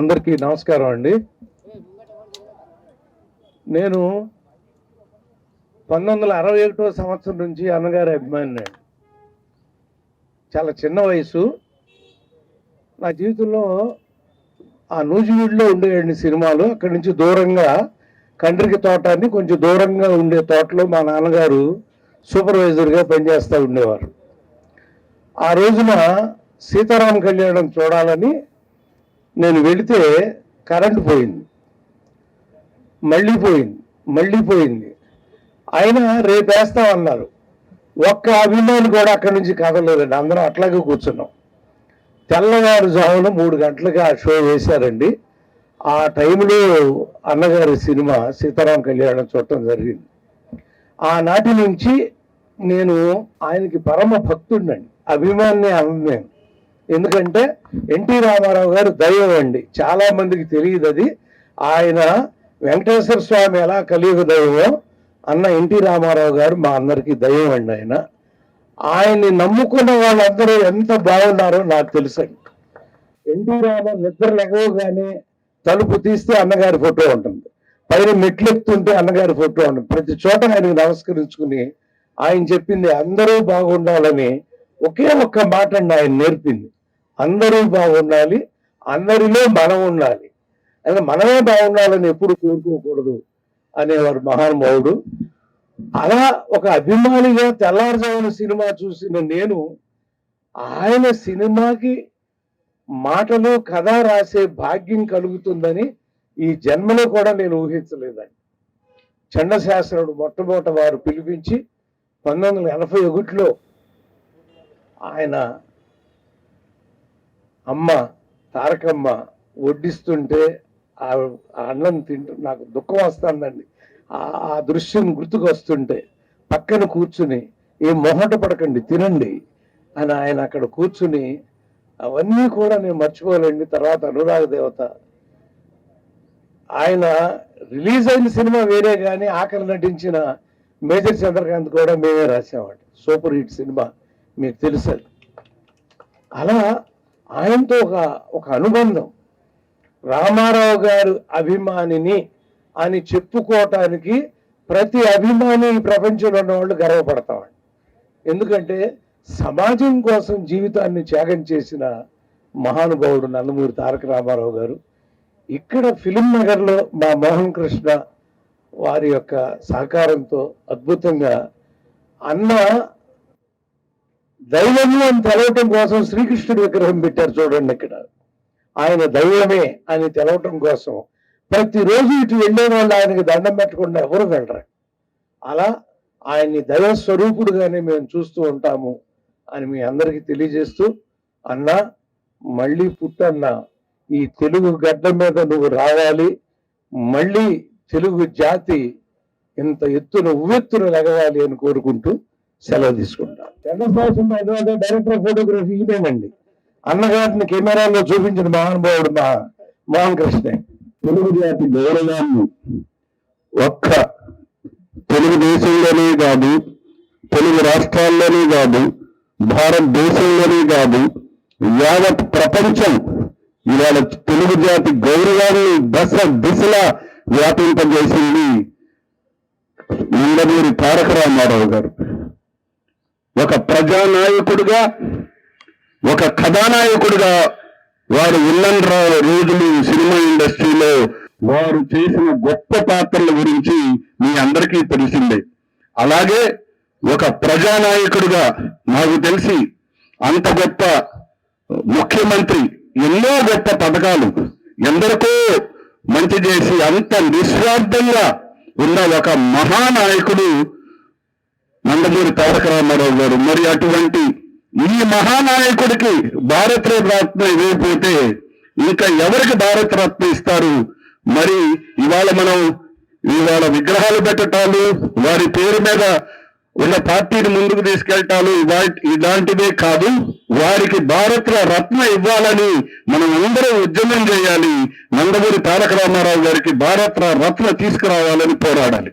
అందరికీ నమస్కారం అండి. నేను పంతొమ్మిది వందల అరవై ఒకటో సంవత్సరం నుంచి అన్నగారి అభిమాని చాలా చిన్న వయసు. నా జీవితంలో ఆ నూజివీడులో ఉండేయండి సినిమాలు. అక్కడి నుంచి దూరంగా కండ్రికి తోటాన్ని కొంచెం దూరంగా ఉండే తోటలో మా నాన్నగారు సూపర్వైజర్గా పనిచేస్తూ ఉండేవారు. ఆ రోజున సీతారాం కళ్యాణం చూడాలని నేను వెళితే కరెంటు పోయింది. మళ్ళీ పోయింది మళ్ళీ పోయింది. ఆయన రేపు వేస్తామన్నారు. ఒక్క అభిమాని కూడా అక్కడి నుంచి కదలేదండి అందరం అట్లాగే కూర్చున్నాం. తెల్లవారుజామున మూడు గంటలకు ఆ షో వేశారండి. ఆ టైంలో అన్నగారి సినిమా సీతారాం కళ్యాణం చూడటం జరిగింది. ఆనాటి నుంచి నేను ఆయనకి పరమ భక్తుడినండి. అభిమాని అన్నది నేను ఎందుకంటే ఎన్టీ రామారావు గారు దైవం అండి. చాలా మందికి తెలియదు అది. ఆయన వెంకటేశ్వర స్వామి ఎలా కలియుగ దైవమో అన్న ఎన్టీ రామారావు గారు మా అందరికీ దైవం అండి ఆయన. ఆయన్ని నమ్ముకున్న వాళ్ళందరూ ఎంత బాగున్నారో నాకు తెలుసండి ఎన్టీ రామారావు నిద్ర లెగవగానే తలుపు తీస్తే అన్నగారి ఫోటో ఉంటుంది. పైన మెట్లు అన్నగారి ఫోటో ఉంటుంది. ప్రతి చోట ఆయనకు నమస్కరించుకుని ఆయన చెప్పింది అందరూ బాగుండాలని ఒకే ఒక్క మాట అండి ఆయన నేర్పింది. అందరూ బాగుండాలి అందరిలో మనం ఉండాలి. అంటే మనమే బాగుండాలని ఎప్పుడు కోరుకోకూడదు అనేవారు మహానుభావుడు అలా ఒక అభిమానిగా తెల్లారుజామున సినిమా చూసిన నేను ఆయన సినిమాకి మాటలు కథ రాసే భాగ్యం కలుగుతుందని ఈ జన్మలో కూడా నేను ఊహించలేదండి. చండశాస్త్రుడు మొట్టమొదట వారు పిలిపించి పంతొమ్మిది వందల ఎనభై ఒకటిలో ఆయన అమ్మ తారకమ్మ వడ్డిస్తుంటే ఆ అన్నం తింటూ నాకు దుఃఖం వస్తుందండి. ఆ దృశ్యం గుర్తుకు వస్తుంటే పక్కన కూర్చుని ఏ మొహట పడకండి తినండి అని ఆయన అక్కడ కూర్చుని అవన్నీ కూడా నేను మర్చిపోలేండి. తర్వాత అనురాగ దేవత ఆయన రిలీజ్ అయిన సినిమా వేరే కానీ ఆఖరి నటించిన మేజర్ చంద్రకాంత్ కూడా మేమే రాసామండి సూపర్ హిట్ సినిమా మీకు తెలుసు అలా ఆయనతో ఒక ఒక అనుబంధం. రామారావు గారు అభిమానిని అని చెప్పుకోవటానికి ప్రతి అభిమాని ఈ ప్రపంచంలో ఉన్న వాళ్ళు గర్వపడతామండి ఎందుకంటే సమాజం కోసం జీవితాన్ని త్యాగం చేసిన మహానుభావుడు నందమూరి తారక రామారావు గారు ఇక్కడ ఫిలిం నగర్లో మా మోహన్ కృష్ణ వారి యొక్క సహకారంతో అద్భుతంగా అన్న దైవము అని తెలవటం కోసం శ్రీకృష్ణుడి విగ్రహం పెట్టారు చూడండి ఇక్కడ. ఆయన దైవమే అని తెలవటం కోసం ప్రతిరోజు ఇటు వెళ్ళే వాళ్ళు ఆయనకి దండం పెట్టకుండా ఎవరు వెళ్ళరు. అలా ఆయన్ని దైవ స్వరూపుడుగానే మేము చూస్తూ ఉంటాము అని మీ అందరికీ తెలియజేస్తూ అన్నా మళ్ళీ పుట్టన్నా ఈ తెలుగు గడ్డ మీద నువ్వు రావాలి మళ్ళీ తెలుగు జాతి ఇంత ఎత్తున ఉవ్వెత్తున లెగవాలి అని కోరుకుంటూ సెలవు తీసుకుంటా చంద్రబాబు డైరెక్టర్ ఫోటోగ్రఫీ ఇదేనండి. అన్నగారిని కెమెరాలో చూపించిన మహానుభావుడు మా మోహన్ కృష్ణ తెలుగు జాతి గౌరవాన్ని ఒక్క తెలుగుదేశంలోనే కాదు తెలుగు రాష్ట్రాల్లోనే కాదు భారతదేశంలోనే కాదు యావత్ ప్రపంచం ఇవాళ తెలుగు జాతి గౌరవాన్ని దశ దిశలా వ్యాపింపజేసింది. నందమూరి తారక రామారావు గారు. ఒక ప్రజానాయకుడిగా ఒక కథానాయకుడిగా వారు విల్లన్ రోజులు సినిమా ఇండస్ట్రీలో వారు చేసిన గొప్ప పాత్రల గురించి మీ అందరికీ తెలిసిందే. అలాగే ఒక ప్రజానాయకుడిగా నాకు తెలిసి అంత గొప్ప ముఖ్యమంత్రి ఎన్నో గొప్ప పథకాలు ఎందరికో మంచి చేసి అంత నిస్వార్థంగా ఉన్న ఒక మహానాయకుడు నందమూరి తారక రామారావు గారు. మరి అటువంటి ఈ మహానాయకుడికి భారత రత్న ఇవ్వకపోతే ఇంకా ఎవరికి భారత రత్న ఇస్తారు? మరి ఇవాళ మనం ఇవాళ విగ్రహాలు పెట్టటాలు వారి పేరు మీద ఉన్న పార్టీని ముందుకు తీసుకెళ్తాలు ఇలాంటివే కాదు వారికి భారత రత్న ఇవ్వాలని మనం అందరం ఉద్యమం చేయాలి. నందమూరి తారక రామారావు గారికి భారత రత్న తీసుకురావాలని పోరాడాలి.